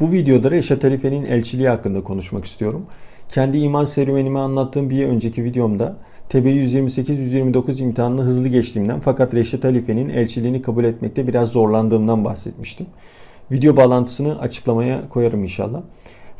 Bu videoda Reşat Halife'nin elçiliği hakkında konuşmak istiyorum. Kendi iman serüvenimi anlattığım bir önceki videomda TB 128-129 imtihanını hızlı geçtiğimden fakat Reşat Halife'nin elçiliğini kabul etmekte biraz zorlandığımdan bahsetmiştim. Video bağlantısını açıklamaya koyarım inşallah.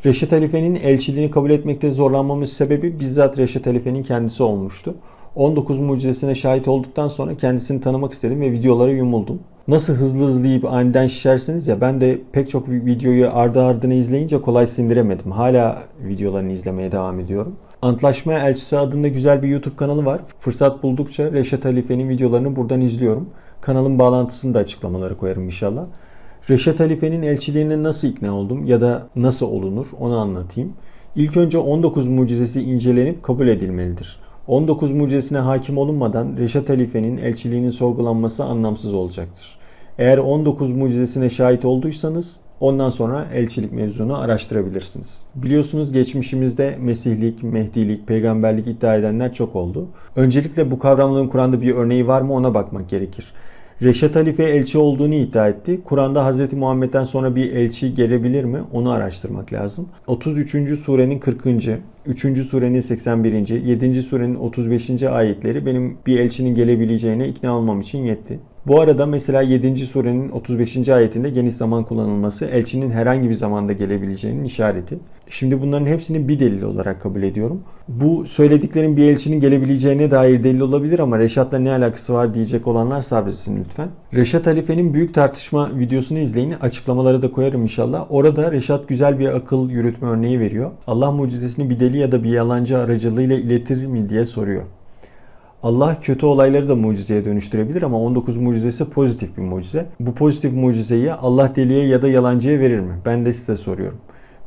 Reşat Halife'nin elçiliğini kabul etmekte zorlanmamın sebebi bizzat Reşat Halife'nin kendisi olmuştu. 19 mucizesine şahit olduktan sonra kendisini tanımak istedim ve videolara yumuldum. Nasıl hızlı hızlı yiyip aniden şişersiniz ya ben de pek çok videoyu ardı ardına izleyince kolay sindiremedim. Hala videolarını izlemeye devam ediyorum. Antlaşma Elçisi adında güzel bir YouTube kanalı var. Fırsat buldukça Reşat Halife'nin videolarını buradan izliyorum. Kanalın bağlantısını da açıklamalara koyarım inşallah. Reşat Halife'nin elçiliğine nasıl ikna oldum ya da nasıl olunur onu anlatayım. İlk önce 19 mucizesi incelenip kabul edilmelidir. 19 mucizesine hakim olunmadan Reşat Halife'nin elçiliğinin sorgulanması anlamsız olacaktır. Eğer 19 mucizesine şahit olduysanız ondan sonra elçilik mevzunu araştırabilirsiniz. Biliyorsunuz geçmişimizde Mesihlik, Mehdilik, peygamberlik iddia edenler çok oldu. Öncelikle bu kavramların Kur'an'da bir örneği var mı ona bakmak gerekir. Reşat Halife elçi olduğunu iddia etti. Kur'an'da Hz. Muhammed'den sonra bir elçi gelebilir mi? Onu araştırmak lazım. 33. surenin 40. 3. surenin 81. 7. surenin 35. ayetleri benim bir elçinin gelebileceğine ikna olmam için yetti. Bu arada mesela 7. surenin 35. ayetinde geniş zaman kullanılması elçinin herhangi bir zamanda gelebileceğinin işareti. Şimdi bunların hepsini bir delil olarak kabul ediyorum. Bu söylediklerin bir elçinin gelebileceğine dair delil olabilir ama Reşat'la ne alakası var diyecek olanlar sabretsin lütfen. Reşat Halife'nin büyük tartışma videosunu izleyin. Açıklamaları da koyarım inşallah. Orada Reşat güzel bir akıl yürütme örneği veriyor. Allah mucizesini bir deli ya da bir yalancı aracılığıyla iletir mi diye soruyor. Allah kötü olayları da mucizeye dönüştürebilir ama 19 mucizesi pozitif bir mucize. Bu pozitif mucizeyi Allah deliye ya da yalancıya verir mi? Ben de size soruyorum.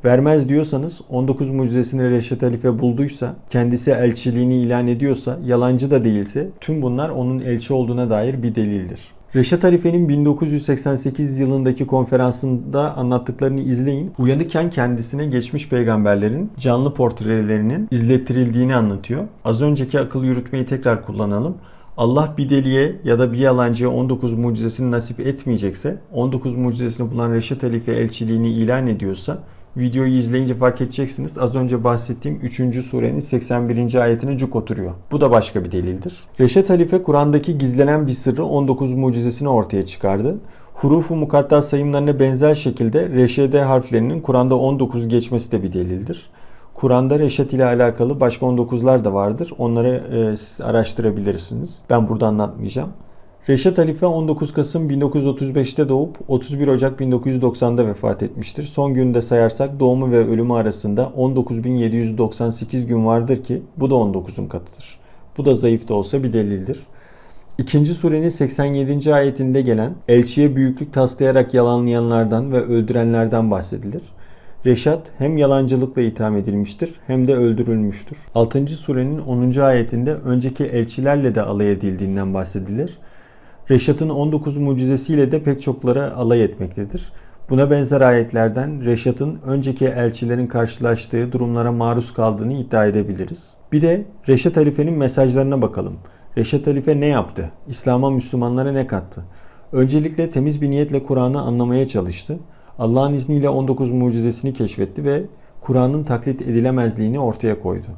Vermez diyorsanız 19 mucizesini Reşat Halife bulduysa, kendisi elçiliğini ilan ediyorsa, yalancı da değilse tüm bunlar onun elçi olduğuna dair bir delildir. Reşat Halife'nin 1988 yılındaki konferansında anlattıklarını izleyin. Uyanıkken kendisine geçmiş peygamberlerin canlı portrelerinin izlettirildiğini anlatıyor. Az önceki akıl yürütmeyi tekrar kullanalım. Allah bir deliye ya da bir yalancıya 19 mucizesini nasip etmeyecekse, 19 mucizesini bulan Reşat Halife elçiliğini ilan ediyorsa Videoyu izleyince fark edeceksiniz. Az önce bahsettiğim 3. surenin 81. ayetine cuk oturuyor. Bu da başka bir delildir. Reşat Halife Kur'an'daki gizlenen bir sırrı 19 mucizesini ortaya çıkardı. Hurufu mukaddas sayımlarına benzer şekilde reşede harflerinin Kur'an'da 19 geçmesi de bir delildir. Kur'an'da reşat ile alakalı başka 19'lar da vardır. Onları e, siz araştırabilirsiniz. Ben burada anlatmayacağım. Reşat Halife 19 Kasım 1935'te doğup 31 Ocak 1990'da vefat etmiştir. Son günde sayarsak doğumu ve ölümü arasında 19.798 gün vardır ki bu da 19'un katıdır. Bu da zayıf da olsa bir delildir. İkinci surenin 87. ayetinde gelen elçiye büyüklük taslayarak yalanlayanlardan ve öldürenlerden bahsedilir. Reşat hem yalancılıkla itham edilmiştir hem de öldürülmüştür. 6. surenin 10. ayetinde önceki elçilerle de alay edildiğinden bahsedilir. Reşat'ın 19 mucizesiyle de pek çoklara alay etmektedir. Buna benzer ayetlerden Reşat'ın önceki elçilerin karşılaştığı durumlara maruz kaldığını iddia edebiliriz. Bir de Reşat Halife'nin mesajlarına bakalım. Reşat Halife ne yaptı? İslam'a Müslümanlara ne kattı? Öncelikle temiz bir niyetle Kur'an'ı anlamaya çalıştı. Allah'ın izniyle 19 mucizesini keşfetti ve Kur'an'ın taklit edilemezliğini ortaya koydu.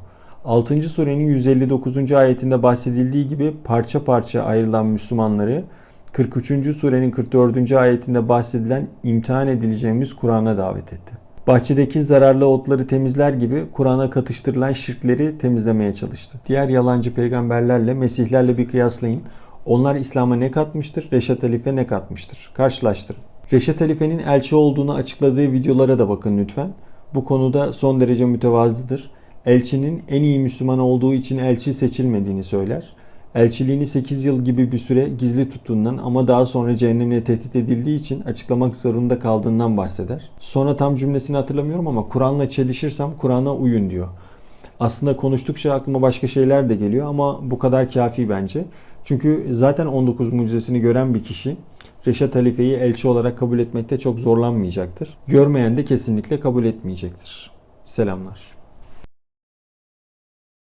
6. surenin 159. ayetinde bahsedildiği gibi parça parça ayrılan Müslümanları 43. surenin 44. ayetinde bahsedilen imtihan edileceğimiz Kur'an'a davet etti. Bahçedeki zararlı otları temizler gibi Kur'an'a katıştırılan şirkleri temizlemeye çalıştı. Diğer yalancı peygamberlerle, mesihlerle bir kıyaslayın. Onlar İslam'a ne katmıştır, Reşat Halife ne katmıştır? Karşılaştırın. Reşat Halife'nin elçi olduğunu açıkladığı videolara da bakın lütfen. Bu konuda son derece mütevazıdır elçinin en iyi Müslüman olduğu için elçi seçilmediğini söyler. Elçiliğini 8 yıl gibi bir süre gizli tuttuğundan ama daha sonra cehennemle tehdit edildiği için açıklamak zorunda kaldığından bahseder. Sonra tam cümlesini hatırlamıyorum ama Kur'an'la çelişirsem Kur'an'a uyun diyor. Aslında konuştukça aklıma başka şeyler de geliyor ama bu kadar kafi bence. Çünkü zaten 19 mucizesini gören bir kişi Reşat Halife'yi elçi olarak kabul etmekte çok zorlanmayacaktır. Görmeyen de kesinlikle kabul etmeyecektir. Selamlar.